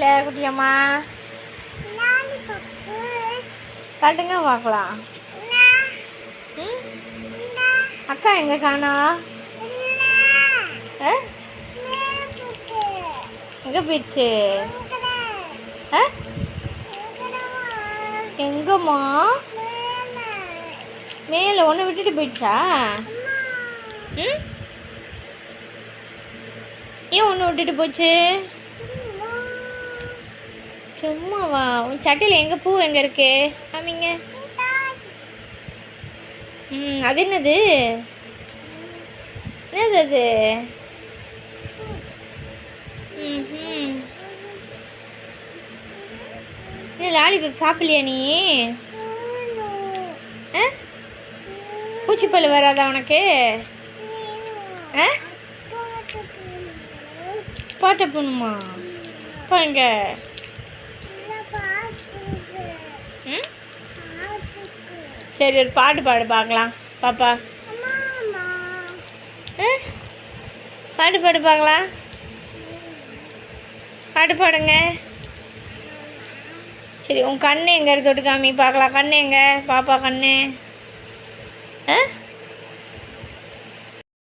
கையில் குட்டியம்மா. கட்டுங்க பார்க்கலாம். ம் அக்கா எங்கே காணா? எங்க எங்கே போயிடுச்சு? ஆ எங்கம்மா? மேலே ஒன்று விட்டுட்டு போயிடுச்சா? ம்? ஏன் ஒன்று விட்டுட்டு போச்சு? சும்மாவா? உன் சட்டையில் எங்கே பூ எங்கே இருக்கு? காமிங்க. ம் அது என்னது? என்னது அது? ம் என்ன லாலிபப் சாப்பிடலையா நீ? ஆ? பூச்சிப்பல் வராதா உனக்கு? ஆ? பாட்ட போகணுமா சரி ஒரு பாட்டு பாடு பார்க்கலாம். பாப்பா. பாட்டு பாடு பார்க்கலாம். பாட்டு பாடுங்க. சரி உன் கண்ணு எங்கே தொட்டு காமி பார்க்கலாம் கண்ணு எங்க? பாப்பா கண்ணு. ஆ?